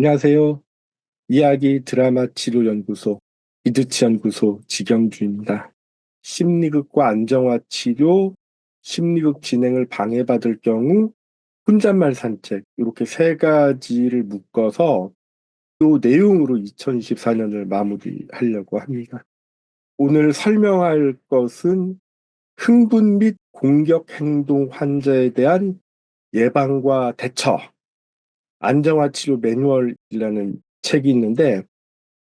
안녕하세요. 이야기 드라마 치료 연구소 이드치 연구소 지경주입니다. 심리극과 안정화 치료, 심리극 진행을 방해받을 경우 혼잣말 산책 이렇게 세 가지를 묶어서 이 내용으로 2024년을 마무리하려고 합니다. 오늘 설명할 것은 흥분 및 공격 행동 환자에 대한 예방과 대처 안정화 치료 매뉴얼이라는 책이 있는데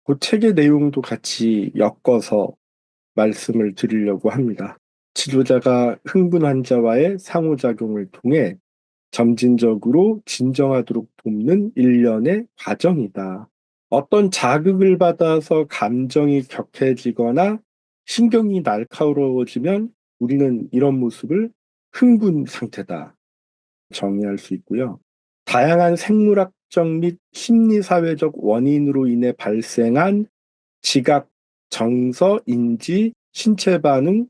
그 책의 내용도 같이 엮어서 말씀을 드리려고 합니다. 치료자가 흥분 환자와의 상호작용을 통해 점진적으로 진정하도록 돕는 일련의 과정이다. 어떤 자극을 받아서 감정이 격해지거나 신경이 날카로워지면 우리는 이런 모습을 흥분 상태다. 정의할 수 있고요. 다양한 생물학적 및 심리사회적 원인으로 인해 발생한 지각, 정서, 인지, 신체 반응,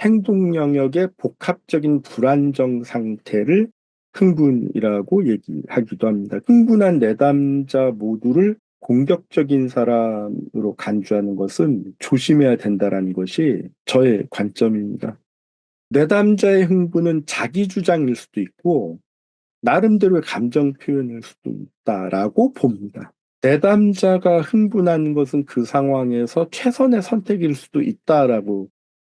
행동 영역의 복합적인 불안정 상태를 흥분이라고 얘기하기도 합니다. 흥분한 내담자 모두를 공격적인 사람으로 간주하는 것은 조심해야 된다라는 것이 저의 관점입니다. 내담자의 흥분은 자기 주장일 수도 있고 나름대로의 감정 표현일 수도 있다라고 봅니다. 내담자가 흥분하는 것은 그 상황에서 최선의 선택일 수도 있다라고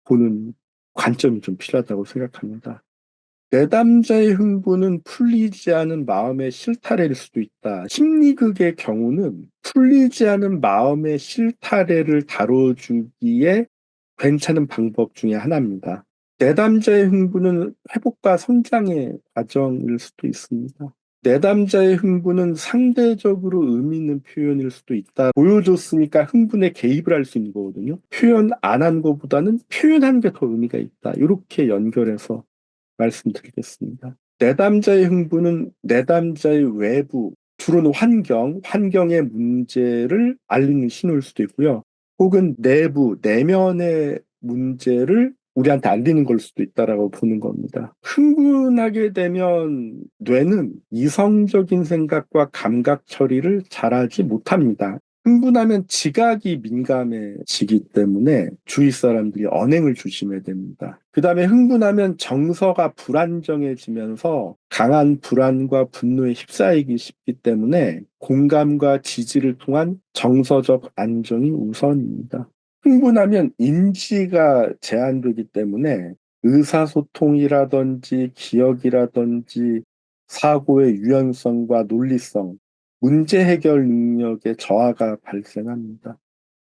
보는 관점이 좀 필요하다고 생각합니다. 내담자의 흥분은 풀리지 않은 마음의 실타래일 수도 있다. 심리극의 경우는 풀리지 않은 마음의 실타래를 다뤄주기에 괜찮은 방법 중에 하나입니다. 내담자의 흥분은 회복과 성장의 과정일 수도 있습니다. 내담자의 흥분은 상대적으로 의미 있는 표현일 수도 있다. 보여줬으니까 흥분에 개입을 할 수 있는 거거든요. 표현 안 한 것보다는 표현한 게 더 의미가 있다. 이렇게 연결해서 말씀드리겠습니다. 내담자의 흥분은 내담자의 외부, 주로는 환경, 환경의 문제를 알리는 신호일 수도 있고요. 혹은 내부, 내면의 문제를 우리한테 알리는 걸 수도 있다라고 보는 겁니다. 흥분하게 되면 뇌는 이성적인 생각과 감각 처리를 잘하지 못합니다. 흥분하면 지각이 민감해지기 때문에 주위 사람들이 언행을 조심해야 됩니다. 그 다음에 흥분하면 정서가 불안정해지면서 강한 불안과 분노에 휩싸이기 쉽기 때문에 공감과 지지를 통한 정서적 안정이 우선입니다. 흥분하면 인지가 제한되기 때문에 의사소통이라든지 기억이라든지 사고의 유연성과 논리성, 문제 해결 능력의 저하가 발생합니다.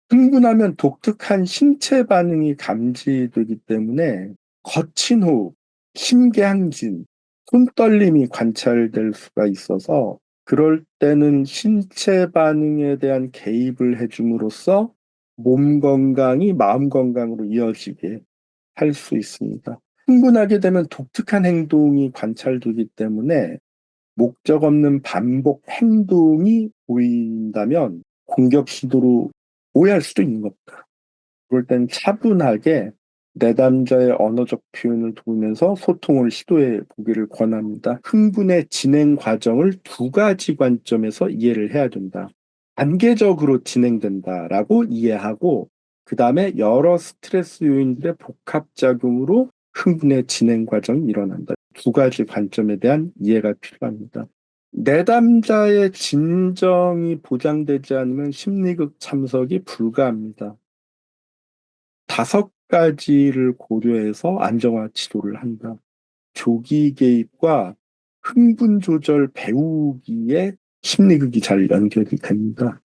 흥분하면 독특한 신체 반응이 감지되기 때문에 거친 호흡, 심계항진, 손떨림이 관찰될 수가 있어서 그럴 때는 신체 반응에 대한 개입을 해줌으로써 몸 건강이 마음 건강으로 이어지게 할 수 있습니다. 흥분하게 되면 독특한 행동이 관찰되기 때문에 목적 없는 반복 행동이 보인다면 공격 시도로 오해할 수도 있는 겁니다. 그럴 땐 차분하게 내담자의 언어적 표현을 도우면서 소통을 시도해 보기를 권합니다. 흥분의 진행 과정을 두 가지 관점에서 이해를 해야 된다. 단계적으로 진행된다라고 이해하고 그 다음에 여러 스트레스 요인들의 복합작용으로 흥분의 진행 과정이 일어난다. 두 가지 관점에 대한 이해가 필요합니다. 내담자의 진정이 보장되지 않으면 심리극 참석이 불가합니다. 다섯 가지를 고려해서 안정화 치료를 한다. 조기 개입과 흥분 조절 배우기에 심리극이 잘 연결이 됩니다.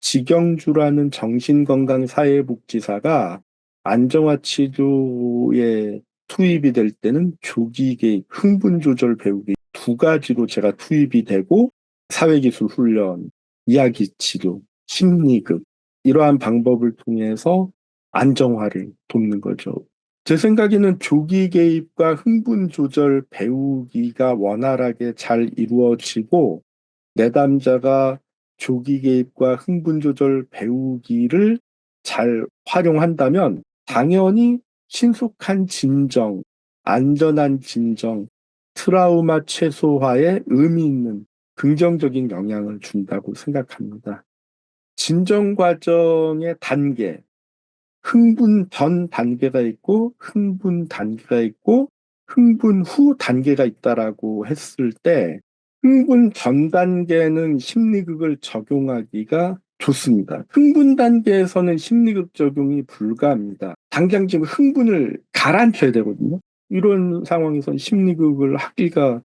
지경주라는 정신건강사회복지사가 안정화 치료에 투입이 될 때는 조기 개입, 흥분 조절 배우기 두 가지로 제가 투입이 되고 사회기술 훈련, 이야기 치료, 심리극 이러한 방법을 통해서 안정화를 돕는 거죠. 제 생각에는 조기 개입과 흥분 조절 배우기가 원활하게 잘 이루어지고 내담자가 조기 개입과 흥분 조절 배우기를 잘 활용한다면 당연히 신속한 진정, 안전한 진정, 트라우마 최소화에 의미 있는 긍정적인 영향을 준다고 생각합니다. 진정 과정의 단계, 흥분 전 단계가 있고 흥분 단계가 있고 흥분 후 단계가 있다라고 했을 때 흥분 전 단계는 심리극을 적용하기가 좋습니다. 흥분 단계에서는 심리극 적용이 불가합니다. 당장 지금 흥분을 가라앉혀야 되거든요. 이런 상황에서는 심리극을 하기가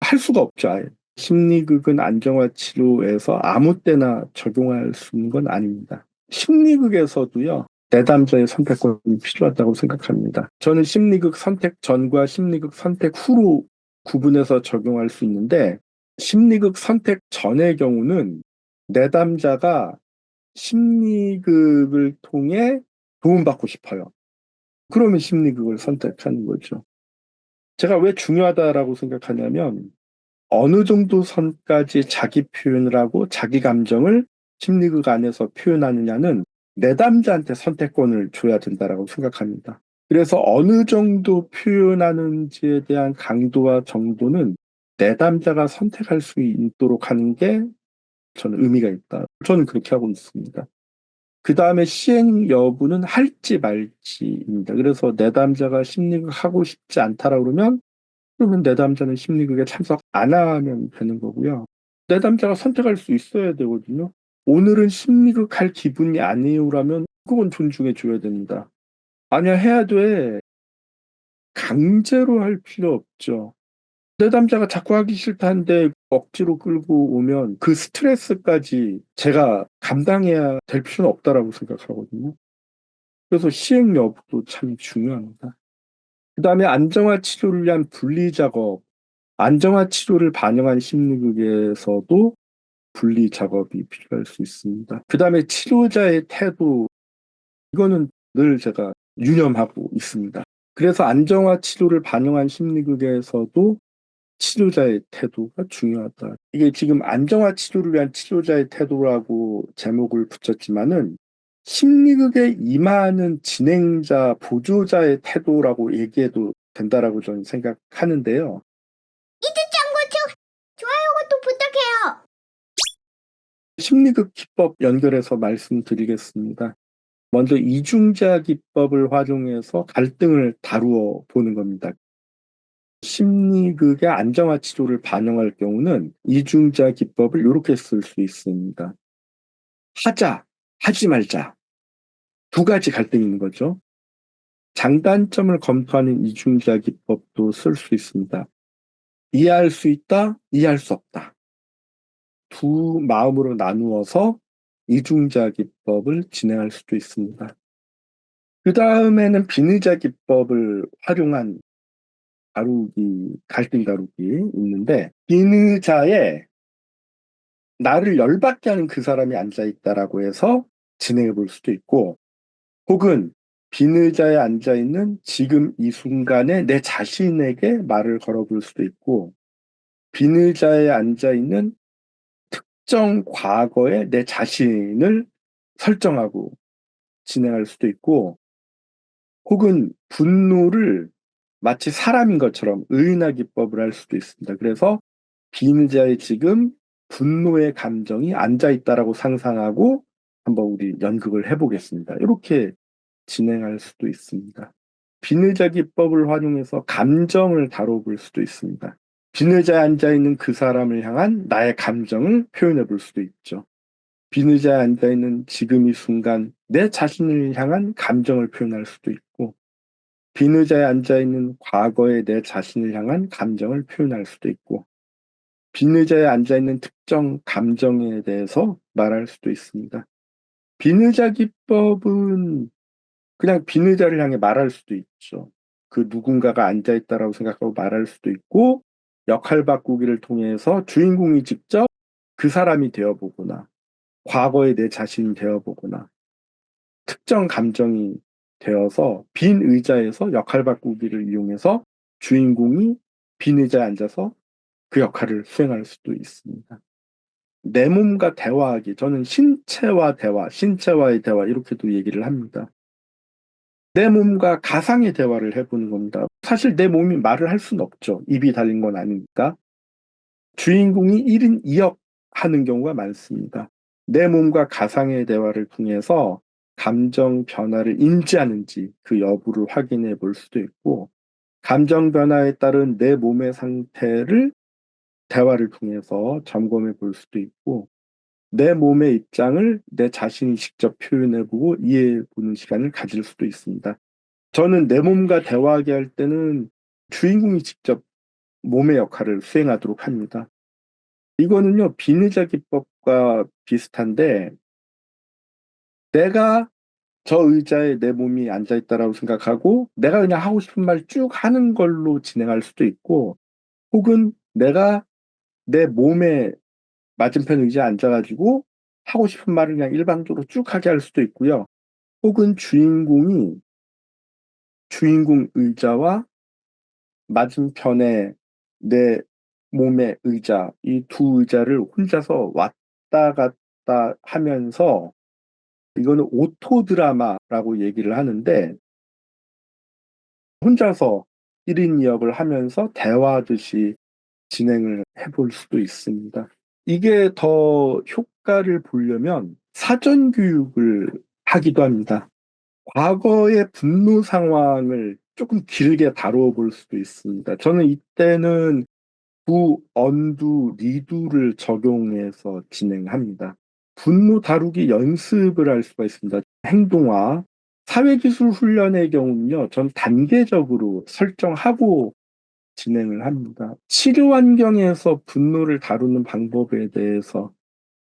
할 수가 없죠. 아예. 심리극은 안정화 치료에서 아무 때나 적용할 수 있는 건 아닙니다. 심리극에서도요. 내담자의 선택권이 필요하다고 생각합니다. 저는 심리극 선택 전과 심리극 선택 후로 구분해서 적용할 수 있는데 심리극 선택 전의 경우는 내담자가 심리극을 통해 도움받고 싶어요. 그러면 심리극을 선택하는 거죠. 제가 왜 중요하다라고 생각하냐면 어느 정도 선까지 자기 표현을 하고 자기 감정을 심리극 안에서 표현하느냐는 내담자한테 선택권을 줘야 된다라고 생각합니다. 그래서 어느 정도 표현하는지에 대한 강도와 정도는 내담자가 선택할 수 있도록 하는 게 저는 의미가 있다. 저는 그렇게 하고 있습니다. 그 다음에 시행 여부는 할지 말지입니다. 그래서 내담자가 심리극 하고 싶지 않다라고 그러면 그러면 내담자는 심리극에 참석 안 하면 되는 거고요. 내담자가 선택할 수 있어야 되거든요. 오늘은 심리극 할 기분이 아니에요라면 그건 존중해 줘야 됩니다. 아니야 해야 돼. 강제로 할 필요 없죠. 내담자가 자꾸 하기 싫다는데 억지로 끌고 오면 그 스트레스까지 제가 감당해야 될 필요는 없다라고 생각하거든요. 그래서 시행 여부도 참 중요합니다. 그 다음에 안정화 치료를 위한 분리 작업, 안정화 치료를 반영한 심리극에서도 분리 작업이 필요할 수 있습니다. 그 다음에 치료자의 태도, 이거는 늘 제가 유념하고 있습니다. 그래서 안정화 치료를 반영한 심리극에서도 치료자의 태도가 중요하다. 이게 지금 안정화 치료를 위한 치료자의 태도라고 제목을 붙였지만은 심리극에 임하는 진행자, 보조자의 태도라고 얘기해도 된다라고 저는 생각하는데요. 이특장고 좋아요 또 부탁해요. 심리극 기법 연결해서 말씀드리겠습니다. 먼저 이중자 기법을 활용해서 갈등을 다루어 보는 겁니다. 심리극의 안정화 치료를 반영할 경우는 이중자 기법을 이렇게 쓸 수 있습니다. 하자, 하지 말자. 두 가지 갈등이 있는 거죠. 장단점을 검토하는 이중자 기법도 쓸 수 있습니다. 이해할 수 있다, 이해할 수 없다. 두 마음으로 나누어서 이중자 기법을 진행할 수도 있습니다. 그 다음에는 비의자 기법을 활용한 다루기, 갈등 다루기 있는데, 비의자에 나를 열받게 하는 그 사람이 앉아있다라고 해서 진행해 볼 수도 있고, 혹은 비의자에 앉아있는 지금 이 순간에 내 자신에게 말을 걸어 볼 수도 있고, 비의자에 앉아있는 특정 과거에 내 자신을 설정하고 진행할 수도 있고, 혹은 분노를 마치 사람인 것처럼 의인화 기법을 할 수도 있습니다. 그래서 비의자의 지금 분노의 감정이 앉아 있다라고 상상하고 한번 우리 연극을 해보겠습니다. 이렇게 진행할 수도 있습니다. 비의자 기법을 활용해서 감정을 다뤄볼 수도 있습니다. 비의자에 앉아 있는 그 사람을 향한 나의 감정을 표현해 볼 수도 있죠. 비의자에 앉아 있는 지금 이 순간 내 자신을 향한 감정을 표현할 수도 있고, 비의자에 앉아 있는 과거의 내 자신을 향한 감정을 표현할 수도 있고, 비의자에 앉아 있는 특정 감정에 대해서 말할 수도 있습니다. 비의자 기법은 그냥 비의자를 향해 말할 수도 있죠. 그 누군가가 앉아 있다라고 생각하고 말할 수도 있고, 역할 바꾸기를 통해서 주인공이 직접 그 사람이 되어보거나, 과거의 내 자신이 되어보거나, 특정 감정이 되어서 빈 의자에서 역할 바꾸기를 이용해서 주인공이 빈 의자에 앉아서 그 역할을 수행할 수도 있습니다. 내 몸과 대화하기. 저는 신체와 대화, 신체와의 대화 이렇게도 얘기를 합니다. 내 몸과 가상의 대화를 해보는 겁니다. 사실 내 몸이 말을 할 수는 없죠. 입이 달린 건 아니니까. 주인공이 1인 2역 하는 경우가 많습니다. 내 몸과 가상의 대화를 통해서 감정 변화를 인지하는지 그 여부를 확인해 볼 수도 있고, 감정 변화에 따른 내 몸의 상태를 대화를 통해서 점검해 볼 수도 있고, 내 몸의 입장을 내 자신이 직접 표현해 보고 이해해 보는 시간을 가질 수도 있습니다. 저는 내 몸과 대화하게 할 때는 주인공이 직접 몸의 역할을 수행하도록 합니다. 이거는요, 비느자 기법과 비슷한데, 내가 저 의자에 내 몸이 앉아있다라고 생각하고, 내가 그냥 하고 싶은 말 쭉 하는 걸로 진행할 수도 있고, 혹은 내가 내 몸에 맞은편 의자에 앉아가지고 하고 싶은 말을 그냥 일방적으로 쭉 하게 할 수도 있고요. 혹은 주인공이 주인공 의자와 맞은편에 내 몸의 의자, 이 두 의자를 혼자서 왔다 갔다 하면서 이거는 오토 드라마라고 얘기를 하는데 혼자서 1인 2역을 하면서 대화하듯이 진행을 해볼 수도 있습니다. 이게 더 효과를 보려면 사전 교육을 하기도 합니다. 과거의 분노 상황을 조금 길게 다루어 볼 수도 있습니다. 저는 이때는 부, 언두, 리두를 적용해서 진행합니다. 분노 다루기 연습을 할 수가 있습니다. 행동화. 사회기술 훈련의 경우는요, 전 단계적으로 설정하고 진행을 합니다. 치료 환경에서 분노를 다루는 방법에 대해서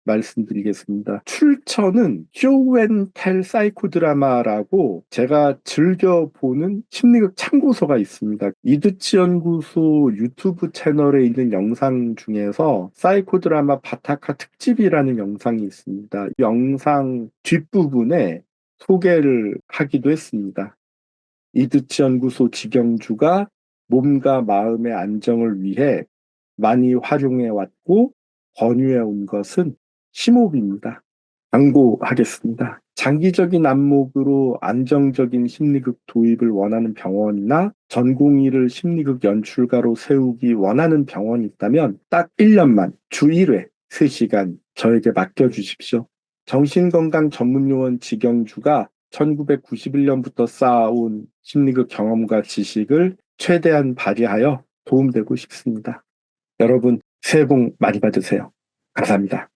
말씀드리겠습니다. 출처는 쇼웬텔 사이코 드라마라고 제가 즐겨 보는 심리학 참고서가 있습니다. 이드치 연구소 유튜브 채널에 있는 영상 중에서 사이코 드라마 바타카 특집이라는 영상이 있습니다. 영상 뒷부분에 소개를 하기도 했습니다. 이드치 연구소 직영주가 몸과 마음의 안정을 위해 많이 활용해 왔고 권유해 온 것은 심호흡입니다. 광고하겠습니다. 장기적인 안목으로 안정적인 심리극 도입을 원하는 병원이나 전공의를 심리극 연출가로 세우기 원하는 병원이 있다면 딱 1년만 주 1회 3시간 저에게 맡겨주십시오. 정신건강 전문요원 직영주가 1991년부터 쌓아온 심리극 경험과 지식을 최대한 발휘하여 도움되고 싶습니다. 여러분 새해 복 많이 받으세요. 감사합니다.